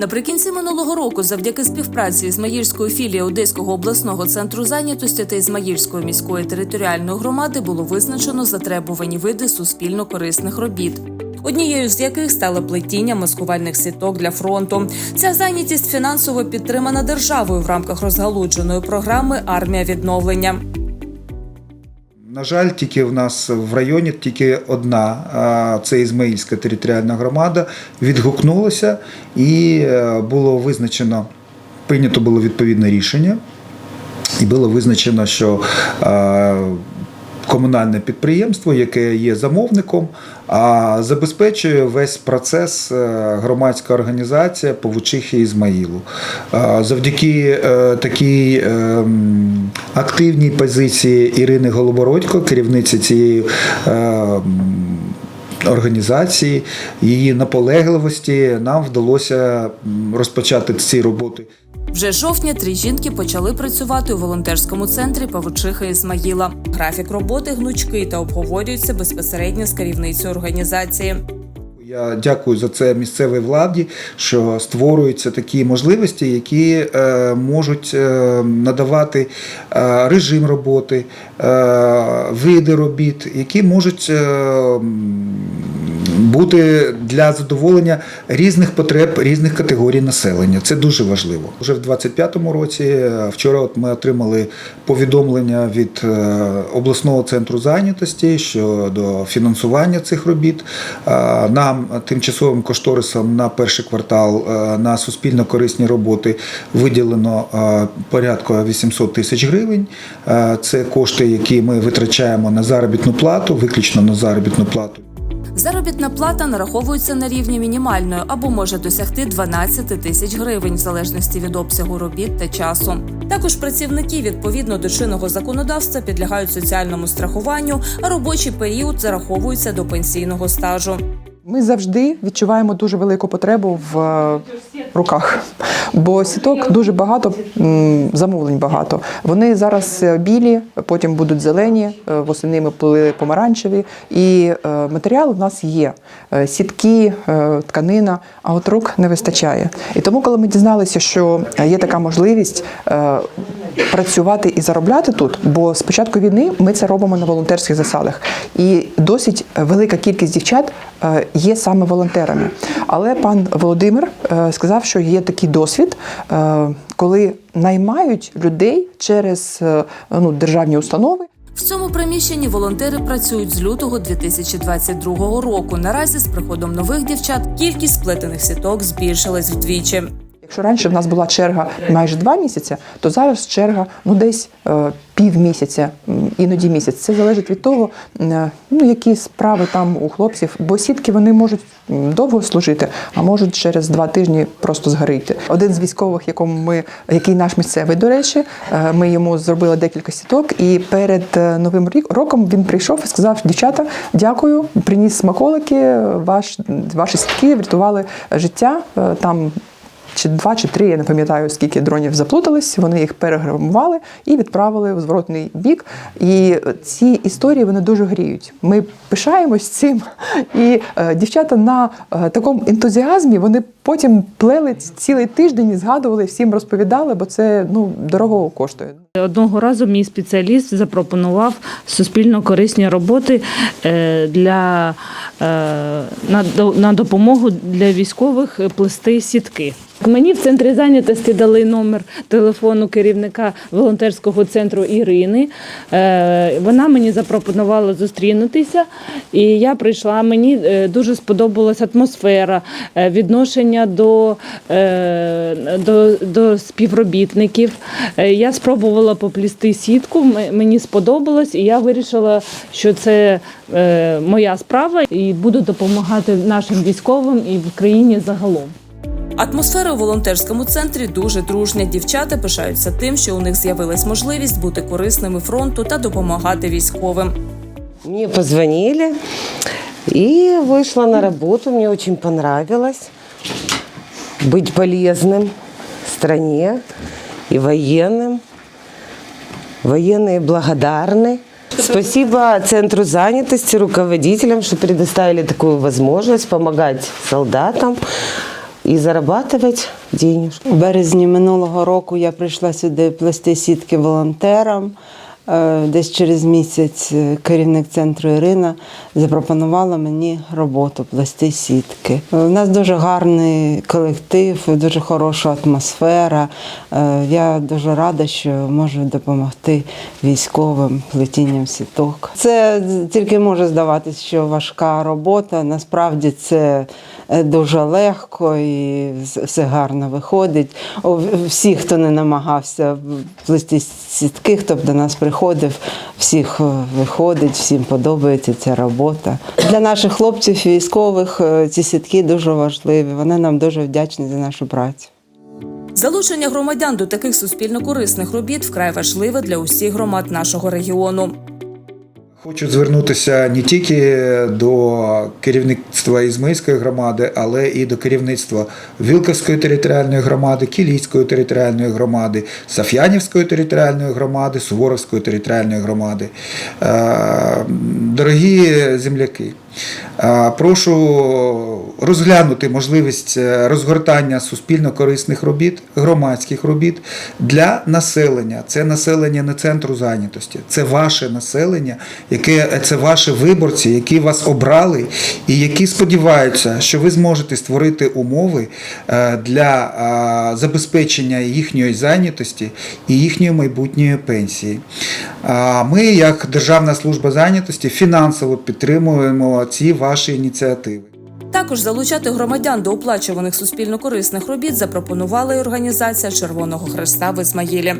Наприкінці минулого року, завдяки співпраці Ізмаїльської філії Одеського обласного центру зайнятості та Ізмаїльської міської територіальної громади було визначено затребувані види суспільно корисних робіт. Однією з яких стало плетіння маскувальних сіток для фронту. Ця зайнятість фінансово підтримана державою в рамках розгалудженої програми Армія відновлення. На жаль, тільки в нас в районі тільки одна, це Ізмаїльська територіальна громада, відгукнулася і е, було визначено, прийнято було відповідне рішення, і було визначено, що е, комунальне підприємство, яке є замовником, а забезпечує весь процес е, громадська організація Повучихи Ізмаїлу. Е, Завдяки е, такій активній позиції Ірини Голобородько, керівниці цієї. Організації, її наполегливості нам вдалося розпочати ці роботи. Вже жовтня три жінки почали працювати у волонтерському центрі Павучиха Ізмаїла. Графік роботи гнучкий та обговорюється безпосередньо з керівницею організації. Я дякую за це місцевій владі, що створюються такі можливості, які е, можуть е, надавати е, режим роботи, е, види робіт, які можуть е, бути для задоволення різних потреб різних категорій населення. Це дуже важливо. Уже в 25-му році, е, вчора, от ми отримали повідомлення від е, обласного центру зайнятості щодо фінансування цих робіт. Е, Нам тимчасовим кошторисом на перший квартал на суспільно корисні роботи виділено порядку 800 тисяч гривень. Це кошти, які ми витрачаємо на заробітну плату, виключно на заробітну плату. Заробітна плата нараховується на рівні мінімальної або може досягти 12 тисяч гривень в залежності від обсягу робіт та часу. Також працівники відповідно до чинного законодавства підлягають соціальному страхуванню, а робочий період зараховується до пенсійного стажу. Ми завжди відчуваємо дуже велику потребу в е, руках, бо сіток дуже багато, замовлень багато. Вони зараз е, білі, потім будуть зелені, е, восени ми плели помаранчеві. І е, матеріал у нас є: сітки, тканина, а от рук не вистачає. І тому, коли ми дізналися, що є така можливість працювати і заробляти тут, бо з початку війни ми це робимо на волонтерських засадах. І досить велика кількість дівчат є саме волонтерами. Але пан Володимир сказав, що є такий досвід, е, коли наймають людей через е, ну, державні установи. В цьому приміщенні волонтери працюють з лютого 2022 року. Наразі з приходом нових дівчат кількість сплетених сіток збільшилась вдвічі. Якщо раніше в нас була черга майже два місяці, то зараз черга ну десь е, пів місяця, іноді місяць. Це залежить від того, е, ну які справи там у хлопців, бо сітки вони можуть довго служити, а можуть через два тижні просто згоріти. Один з військових, якому ми, який наш місцевий, до речі, е, ми йому зробили декілька сіток, і перед новим рік- роком він прийшов і сказав: дівчата, дякую, приніс смаколики, ваш, ваші сітки врятували життя. Там чи два, чи три, я не пам'ятаю, скільки дронів заплутались. Вони їх переграмували і відправили в зворотний бік. І ці історії вони дуже гріють. Ми пишаємось цим. І е, дівчата на е, такому ентузіазмі вони потім плели цілий тиждень і згадували, всім розповідали, бо це ну дорого коштує. Одного разу мій спеціаліст запропонував суспільно корисні роботи е, для е, на, до- на допомогу для військових плести сітки. Мені в центрі зайнятості дали номер телефону керівника волонтерського центру Ірини. Е, Вона мені запропонувала зустрінутися, і я прийшла. Мені е, дуже сподобалась атмосфера, е, відношення до, до, до співробітників. Я спробувала поплісти сітку, мені сподобалось, і я вирішила, що це моя справа, і буду допомагати нашим військовим і в країні загалом. Атмосфера у волонтерському центрі дуже дружня. Дівчата пишаються тим, що у них з'явилась можливість бути корисними фронту та допомагати військовим. Мне позвонили и вышла на работу. Мне очень понравилось быть полезным стране и военным. Военные благодарны. Спасибо Центру занятости, руководителям, что предоставили такую возможность помогать солдатам. и зарабатывать денежку. У березні минулого року я прийшла сюди плести сітки волонтером. Е, Десь через місяць е, керівник центру Ірина запропонувала мені роботу плести сітки. Е, У нас дуже гарний колектив, дуже хороша атмосфера. Е, Я дуже рада, що можу допомогти військовим плетінням сіток. Це тільки може здаватися, що важка робота. Насправді це е, дуже легко і все гарно виходить. Всі, хто не намагався плести сітки, хто б до нас приходив, всіх е, виходить, всім подобається ця робота. Для наших хлопців військових е, ці сітки дуже важливі. Вони нам дуже вдячні за нашу працю. Залучення громадян до таких суспільно-корисних робіт вкрай важливе для усіх громад нашого регіону. Хочу звернутися не тільки до керівництва Ізмейської громади, але і до керівництва Вілковської територіальної громади, Кілійської територіальної громади, Саф'янівської територіальної громади, Суворовської територіальної громади. Е, Дорогі земляки, прошу розглянути можливість е, розгортання суспільно-корисних робіт, громадських робіт для населення. Це населення не центру зайнятості, це ваше населення, яке це ваші виборці, які вас обрали і які сподіваються, що ви зможете створити умови е, для е, забезпечення їхньої зайнятості і їхньої майбутньої пенсії. Ми, як Державна служба зайнятості, фінансово підтримуємо ці ваші ініціативи. Також залучати громадян до оплачуваних суспільно-корисних робіт запропонувала й організація Червоного Хреста в Ізмаїлі.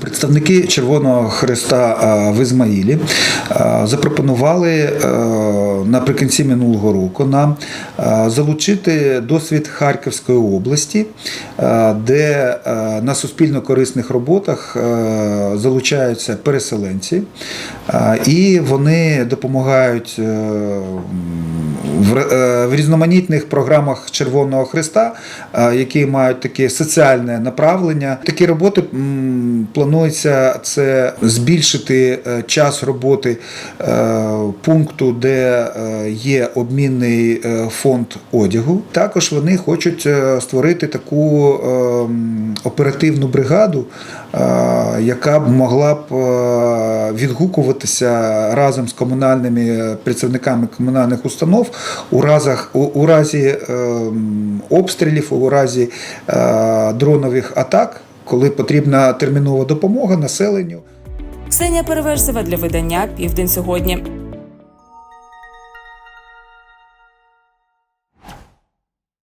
Представники Червоного Хреста в Ізмаїлі запропонували е, наприкінці минулого року нам залучити досвід Харківської області, де на суспільно-корисних роботах е, залучаються переселенці, і вони допомагають е, в, е, різноманітних програмах Червоного Христа, е, які мають таке соціальне направлення. Такі роботи планується це збільшити е, час роботи е, пункту, де е, є обмінний е, фонд одягу. Також вони хочуть е, створити таку е, оперативну бригаду, яка б могла б відгукуватися разом з комунальними працівниками комунальних установ у разах у, разі е, обстрілів, у разі дронових атак, коли потрібна термінова допомога населенню. Ксенія Переверзева для видання Південь сьогодні.